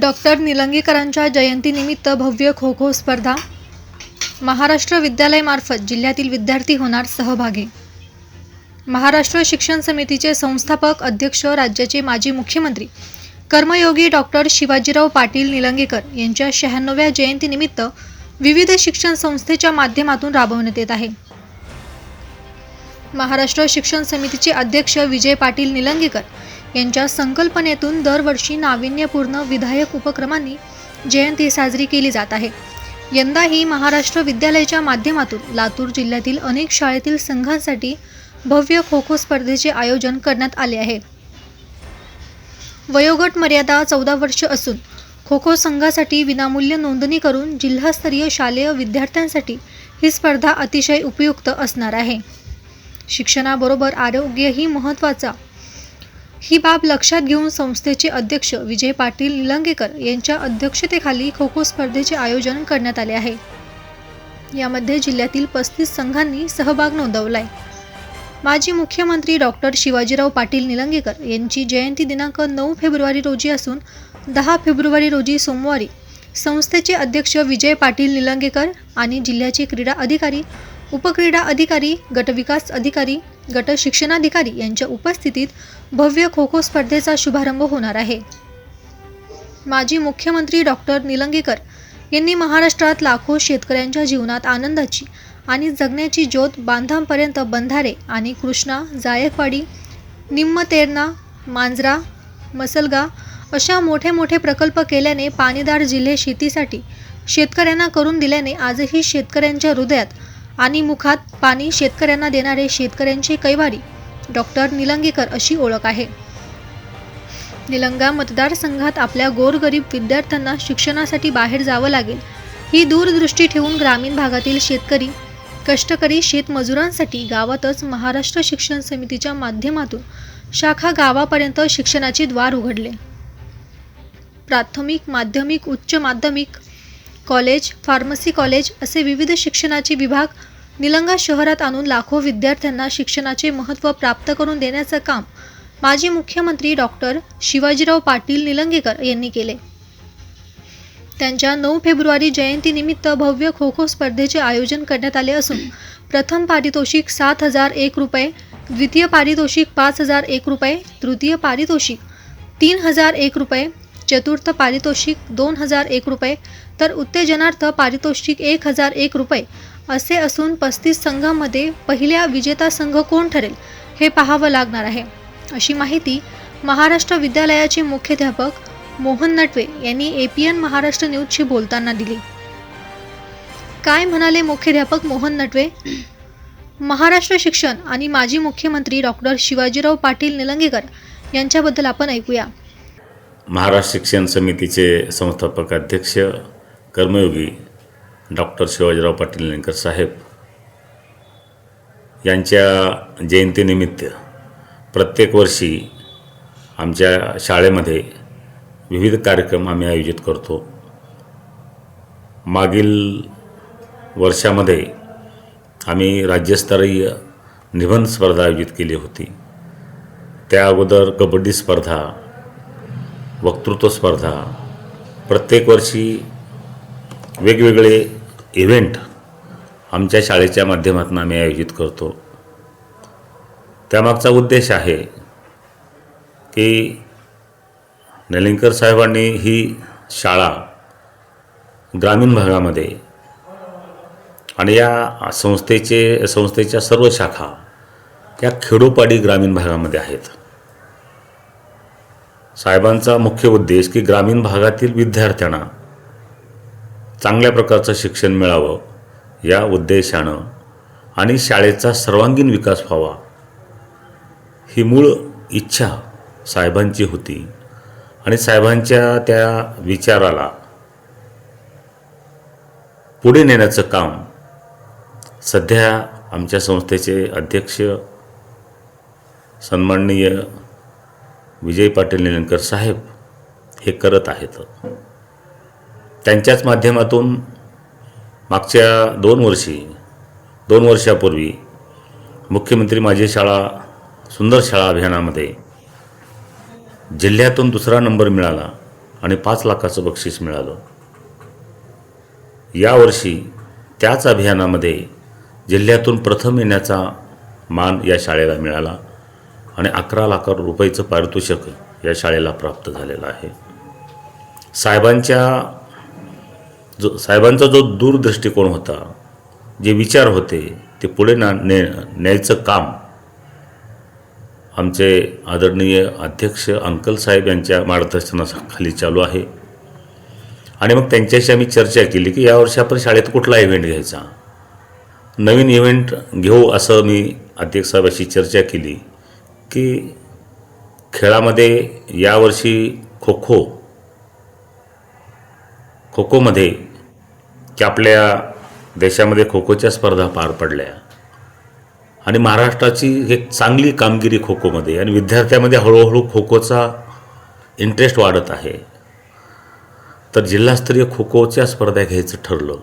Doctor निलंगेकरांच्या जयंतीनिमित्त भव्य खो खो स्पर्धा. महाराष्ट्र विद्यालयामार्फत जिल्ह्यातील विद्यार्थी होणार सहभागी. महाराष्ट्र शिक्षण समितीचे संस्थापक अध्यक्ष राज्याचे माजी मुख्यमंत्री कर्मयोगी डॉक्टर शिवाजीराव पाटील निलंगेकर यांच्या शहाण्णव्या जयंतीनिमित्त विविध शिक्षण संस्थेच्या माध्यमातून राबवण्यात येत आहे. महाराष्ट्र शिक्षण समितीचे अध्यक्ष विजय पाटील निलंगेकर यांच्या संकल्पनेतून दरवर्षी नाविन्यपूर्ण विधायक उपक्रमांनी जयंती साजरी केली जात आहे. यंदाही महाराष्ट्र विद्यालयाच्या माध्यमातून लातूर जिल्ह्यातील अनेक शाळेतील संघांसाठी भव्य खो खो स्पर्धेचे आयोजन करण्यात आले आहे. वयोगट मर्यादा चौदा वर्ष असून खो खो संघासाठी विनामूल्य नोंदणी करून जिल्हास्तरीय शालेय विद्यार्थ्यांसाठी ही स्पर्धा अतिशय उपयुक्त असणार आहे. शिक्षणाबरोबर आरोग्यही महत्त्वाचा ही बाब लक्षात घेऊन संस्थेचे अध्यक्ष विजय पाटील निलंगेकर यांच्या अध्यक्षतेखाली खो खो स्पर्धेचे आयोजन करण्यात आले आहे. यामध्ये जिल्ह्यातील पस्तीस संघांनी सहभाग नोंदवला आहे माजी मुख्यमंत्री डॉक्टर शिवाजीराव पाटील निलंगेकर यांची जयंती दिनांक नऊ फेब्रुवारी रोजी असून दहा फेब्रुवारी रोजी सोमवारी संस्थेचे अध्यक्ष विजय पाटील निलंगेकर आणि जिल्ह्याचे क्रीडा अधिकारी उपक्रीडा अधिकारी गटविकास अधिकारी गट शिक्षणाधिकारी यांच्या उपस्थितीत भव्य खो खो स्पर्धेचा शुभारंभ होणार आहे. माजी मुख्यमंत्री डॉक्टर निलंगेकर यांनी महाराष्ट्रात लाखो शेतकऱ्यांच्या जीवनात आनंदाची आणि जगण्याची ज्योत बांधांपर्यंत बंधारे आणि कृष्णा जायकवाडी निम्मतेरणा मांजरा मसलगा अशा मोठे मोठे प्रकल्प केल्याने पाणीदार जिल्हे शेतीसाठी शेतकऱ्यांना करून दिल्याने आजही शेतकऱ्यांच्या हृदयात आणि मुखात पाणी शेतकऱ्यांना देणारे शेतकऱ्यांचे कैवारी. डॉक्टर निलंगेकर अशी ओळख आहे. निलंगा मतदारसंघात आपल्या गोरगरीब विद्यार्थ्यांना शिक्षणासाठी बाहेर जावं लागेल. ही दूरदृष्टी ठेवून ग्रामीण भागातील शेतकरी कष्टकरी शेतमजुरांसाठी गावातच महाराष्ट्र शिक्षण समितीच्या माध्यमातून शाखा गावापर्यंत शिक्षणाचे द्वार उघडले. प्राथमिक माध्यमिक उच्च माध्यमिक कॉलेज फार्मसी कॉलेज असे विविध शिक्षणाचे विभाग निलंगा शहरात आणून लाखो विद्यार्थ्यांना शिक्षणाचे महत्त्व प्राप्त करून देण्याचं काम माजी मुख्यमंत्री डॉक्टर शिवाजीराव पाटील निलंगेकर यांनी केले. त्यांच्या नऊ फेब्रुवारी जयंतीनिमित्त भव्य खो खो स्पर्धेचे आयोजन करण्यात आले असून प्रथम पारितोषिक सात हजार एक रुपये द्वितीय पारितोषिक पाच हजार एक रुपये तृतीय पारितोषिक तीन हजार एक रुपये चतुर्थ पारितोषिक दोन हजार एक रुपये तर उत्तेजनार्थ पारितोषिक एक हजार एक रुपये. असे असून पस्तीस संघामध्ये पहिल्या विजेता संघ कोण ठरेल हे पाहावं लागणार आहे. अशी माहिती महाराष्ट्र विद्यालयाचे मुख्याध्यापक मोहन नटवे यांनी ए पी एन महाराष्ट्र न्यूजशी बोलताना दिली. काय म्हणाले मुख्याध्यापक मोहन नटवे? महाराष्ट्र शिक्षण आणि माजी मुख्यमंत्री डॉक्टर शिवाजीराव पाटील निलंगेकर यांच्याबद्दल आपण ऐकूया. महाराष्ट्र शिक्षण समितीचे संस्थापक अध्यक्ष कर्मयोगी डॉक्टर शिवाजीराव पाटील निलंगेकर साहेब यांच्या जयंतीनिमित्त प्रत्येक वर्षी आमच्या शाळेमध्ये विविध कार्यक्रम आम्ही आयोजित करतो. मागील वर्षामध्ये आम्ही राज्यस्तरीय निबंध स्पर्धा आयोजित केली होती. त्या अगोदर कबड्डी स्पर्धा वक्तृत्व स्पर्धा प्रत्येक वर्षी वेगवेगळे इव्हेंट आमच्या शाळेच्या माध्यमातून आम्ही आयोजित करतो. त्यामागचा उद्देश आहे की नलिंकर साहेबांनी ही शाळा ग्रामीण भागामध्ये आणि या संस्थेचे संस्थेच्या सर्व शाखा या खेडोपाडी ग्रामीण भागामध्ये आहेत. साहेबांचा मुख्य उद्देश की ग्रामीण भागातील विद्यार्थ्यांना चांगल्या प्रकारचं शिक्षण मिळावं या उद्देशानं आणि शाळेचा सर्वांगीण विकास व्हावा ही मूळ इच्छा साहेबांची होती. आणि साहेबांच्या त्या विचाराला पुढे नेण्याचं काम सध्या आमच्या संस्थेचे अध्यक्ष सन्माननीय विजय पाटील निलंकर साहेब हे करत आहेत. त्यांच्याच माध्यमातून मागच्या दोन वर्षी दोन वर्षापूर्वी मुख्यमंत्री माझी शाळा सुंदर शाळा अभियानामध्ये जिल्ह्यातून दुसरा नंबर मिळाला आणि पाच लाखाचं बक्षीस मिळालं. यावर्षी त्याच अभियानामध्ये जिल्ह्यातून प्रथम येण्याचा मान या शाळेला मिळाला आणि अकरा लाख रुपयेचं पारितोषिक या शाळेला प्राप्त झालेलं आहे. साहेबांच्या जो साहेबांचा जो दूरदृष्टिकोन होता जे विचार होते ते पुढे ना ने न्यायचं काम. आमचे आदरणीय अध्यक्ष अंकल साहेब यांच्या मार्गदर्शनाखाली चालू आहे. आणि मग त्यांच्याशी आम्ही चर्चा केली की यावर्षी आपण शाळेत कुठला इव्हेंट घ्यायचा? नवीन इव्हेंट घेऊ असं मी अध्यक्ष साहेबाशी चर्चा केली की खेळामध्ये यावर्षी खो खो खो खोमध्ये की आपल्या देशामध्ये खो खोच्या स्पर्धा पार पडल्या. आणि महाराष्ट्राची एक चांगली कामगिरी खो खोमध्ये आणि विद्यार्थ्यामध्ये हळूहळू खो खोचा इंटरेस्ट वाढत आहे. तर जिल्हास्तरीय खो खोच्या स्पर्धा घ्यायचं ठरलं.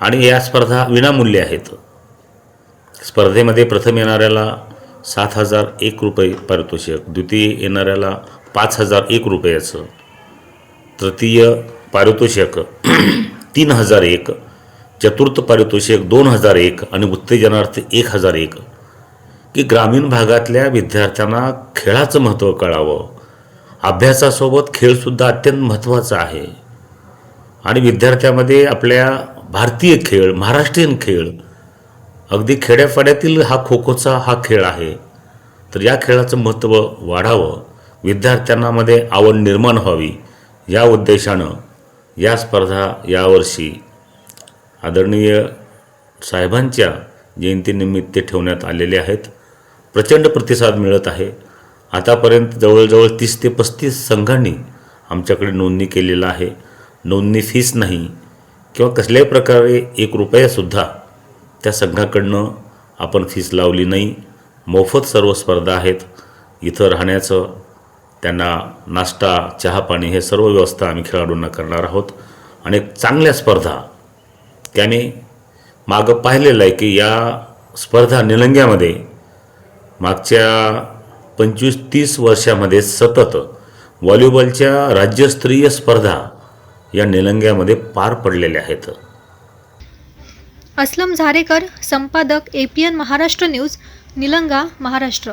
आणि या स्पर्धा विनामूल्य आहेत. स्पर्धेमध्ये प्रथम येणाऱ्याला सात हजार एक रुपये पारितोषिक द्वितीय येणाऱ्याला पाच हजार एक रुपयाचं तृतीय पारितोषिक तीन हजार एक चतुर्थ पारितोषिक दोन हजार एक आणि उत्तेजनार्थ एक हजार एक. की ग्रामीण भागातल्या विद्यार्थ्यांना खेळाचं महत्त्व कळावं. अभ्यासासोबत खेळसुद्धा अत्यंत महत्त्वाचा आहे. आणि विद्यार्थ्यामध्ये आपल्या भारतीय खेळ महाराष्ट्रीयन खेळ अगदी खेड्यापाड्यातील हा खो खोचा हा खेळ आहे. तर या खेळाचं महत्त्व वाढावं. विद्यार्थ्यांनामध्ये आवड निर्माण व्हावी. या उद्देशानं या स्पर्धा यावर्षी आदरणीय साहेबांच्या जयंतीनिमित्त ठेवण्यात आलेले आहेत. प्रचंड प्रतिसाद मिळत आहे. आतापर्यंत जवळजवळ तीस ते पस्तीस संघांनी आमच्याकडे नोंदणी केलेलं आहे. नोंदणी फीस नाही किंवा कसल्याही प्रकारे एक रुपयासुद्धा त्या संघाकडनं आपण फीस लावली नाही. मोफत सर्व स्पर्धा आहेत. इथं राहण्याचं त्यांना नाश्ता चहा पाणी हे सर्व व्यवस्था आम्ही खेळाडूंना करणार आहोत. आणि एक चांगल्या स्पर्धा त्याने मागं पाहिलेलं आहे की या स्पर्धा निलंग्यामध्ये मागच्या पंचवीस तीस वर्षामध्ये सतत व्हॉलीबॉलच्या राज्यस्तरीय स्पर्धा या निलंग्यामध्ये पार पडलेल्या आहेत. असलम झारेकर संपादक एपीएन महाराष्ट्र न्यूज निलंगा महाराष्ट्र.